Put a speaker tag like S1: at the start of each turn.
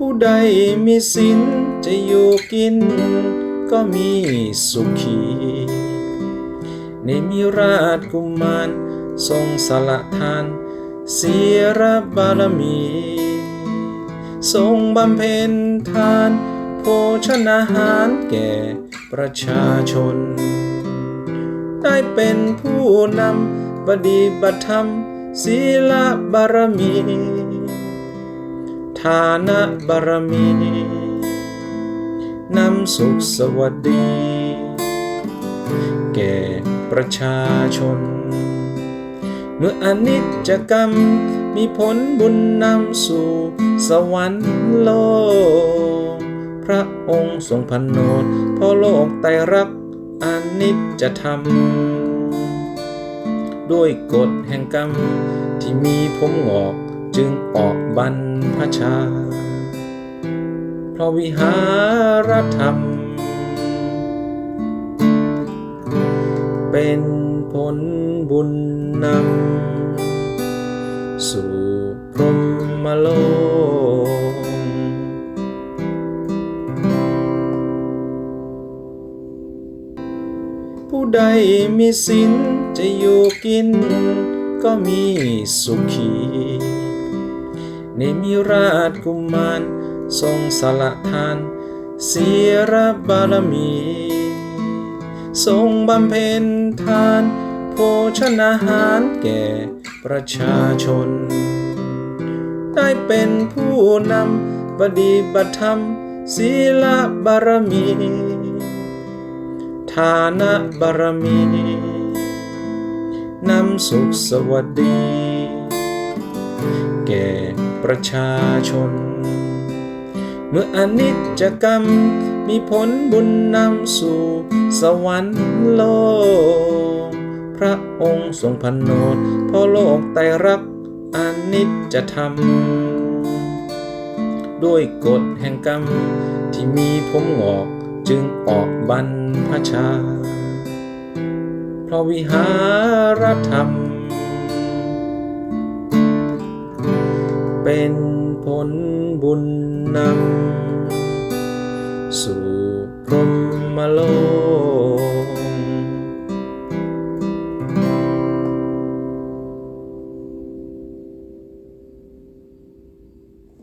S1: ผู้ใดมีสินจะอยู่กิน ก็มีสุขีในมิราชกุมารทรงสละทานเสียบารมี ทรงบำเพ็ญทาน โภชนาหารแก่ประชาชน ได้เป็นผู้นำปฏิบัติธรรมศีลบารมีานะบารมีนำสุขสวัสดี แก่ประชาชน เมื่ออนิจจกรรมมีผลบุญนำสู่สวรรค์โลก พระองค์ทรงพันโนดพอโลกไตรรักอนิจจธรรมด้วยกฎแห่งกรรมที่มีผมงอก จึงออกบรรพชา เพราะวิหารธรรม เป็นผลบุญนำสู่พรหมโลกผู้ใดมีสินจะอยู่กินก็มีสุขี ในมิราชกุมาร ทรงสละทานเสียบารมี ทรงบำเพ็ญทาน โภชนาหารแก่ประชาชน ได้เป็นผู้นำปฏิบัติธรรมศีลบารมีฐานบารมีนำสุขสวัสดี แก่ ประชาชน เมื่ออนิจจกรรมมีผลบุญนำสู่สวรรค์โลก พระองค์ทรงพนโนดพอโลกไตรรักอนิจจธรรมด้วยกฎแห่งกรรมที่มีผมงอกจึงออกบรรพชา เพราะวิหารธรรม ผลบุญนำสู่พรหมโลก